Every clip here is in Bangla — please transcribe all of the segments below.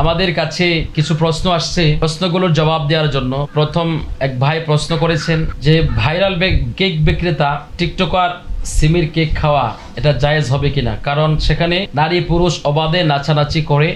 আমাদের কাছে কিছু প্রশ্ন আসছে। প্রশ্নগুলোর জবাব দেওয়ার জন্য। প্রথম এক ভাই প্রশ্ন করেছেন যে, ভাইরাল কেক বিক্রেতা, টিকটকার সিমির কেক খাওয়া এটা জায়েজ হবে কিনা? কারণ সেখানে নারী পুরুষ অবাধে নাচানাচি করে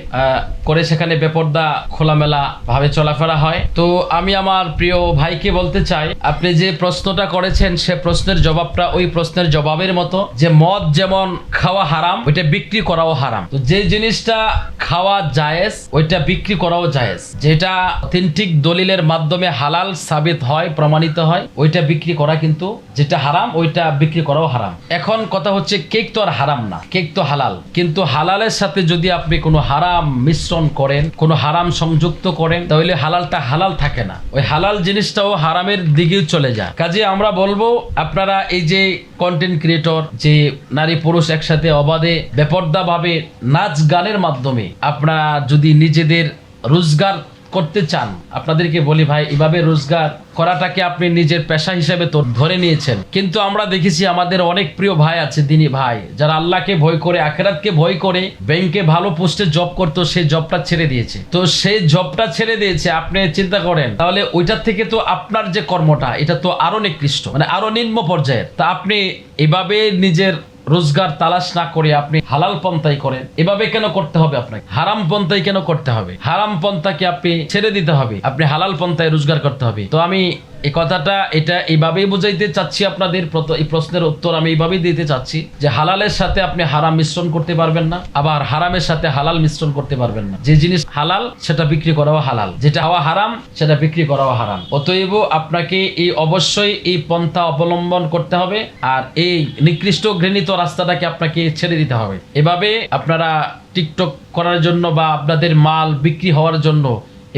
করে সেখানে বেপর্দা, খোলামেলা ভাবে চলাফেরা হয়। তো আমি আমার প্রিয় ভাইকে বলতে চাই, আপনি যে প্রশ্নটা করেছেন, সে প্রশ্নের জবাবটা ওই প্রশ্নের জবাবের মতো, যে মদ যেমন খাওয়া হারাম, ওইটা বিক্রি করাও হারাম। তো যে জিনিসটা খাওয়া জায়েজ, ওইটা বিক্রি করাও জায়েজ। যেটা অথেন্টিক দলিলের মাধ্যমে হালাল সাবিত হয়, প্রমাণিত হয়, ওইটা বিক্রি করা কিন্তু যেটা হারাম, ওইটা বিক্রি করাও হারাম। এখন কথা হচ্ছে কেক তো আর হারাম না, কেক তো হালাল। কিন্তু হালালের সাথে যদি আপনি কোনো হারাম মিশ্রণ করেন, কোনো হারাম সংযুক্ত করেন, তাহলে হালালটা হালাল থাকে না। ওই হালাল জিনিসটাও হারামের দিকেও চলে যায়। কাজে আমরা বলব, আপনারা এই যে কন্টেন্ট ক্রিয়েটর যে নারী পুরুষ একসাথে অবাধে বেপর্দা ভাবে নাচ গানের মাধ্যমে আপনারা যদি নিজেদের রোজগার করতে চান, আপনাদেরকে বলি ভাই, এভাবে রোজগার করাটাকে আপনি নিজের পেশা হিসেবে তো ধরে নিয়েছেন। কিন্তু আমরা দেখেছি আমাদের অনেক প্রিয় ভাই আছে দিনী ভাই, যারা আল্লাহকে ভয় করে, আখেরাতকে ভয় করে, ব্যাংকে ভালো পোস্টে জব করতো সেই জবটা ছেড়ে দিয়েছে। তো সেই জবটা ছেড়ে দিয়েছে, আপনি চিন্তা করেন, তাহলে ওইটার থেকে তো আপনার যে কর্মটা, এটা তো আরও নিকৃষ্ট মানে আরও নিম্ন পর্যায়ের। তা আপনি এভাবে নিজের রোজগার তালাশ না করে আপনি হালাল পন্থাই করেন, এভাবে কেন করতে হবে আপনাকে? হারাম পন্থাই কেন করতে হবে? হারাম পন্থাকে আপনি ছেড়ে দিতে হবে। আপনি হালাল পন্থায় রোজগার করতে হবে। তো আমি এই কথাটা এটা এইভাবেই বুঝাইতে চাচ্ছি আপনাদের এই প্রশ্নের উত্তর আমি এইভাবেই দিতে চাচ্ছি যে হালালের সাথে আপনি হারাম মিশ্রণ করতে পারবেন না, আবার হারামের সাথে হালাল মিশ্রণ করতে পারবেন না। যে জিনিস হালাল, সেটা বিক্রি করাও হালাল। যেটা হওয়া হারাম, সেটা বিক্রি করাও হারাম। অতএব আপনাকে এই অবশ্যই এই পন্থা অবলম্বন করতে হবে, আর এই নিকৃষ্ট ঘৃণিত রাস্তাটাকে আপনাকে ছেড়ে দিতে হবে। এভাবে আপনারা টিকটক করার জন্য বা আপনাদের মাল বিক্রি হওয়ার জন্য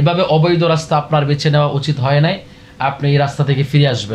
এভাবে অবৈধ রাস্তা আপনার বেছে নেওয়া উচিত হয় নাই। আপনি এই রাস্তা থেকে ফিরে আসবেন।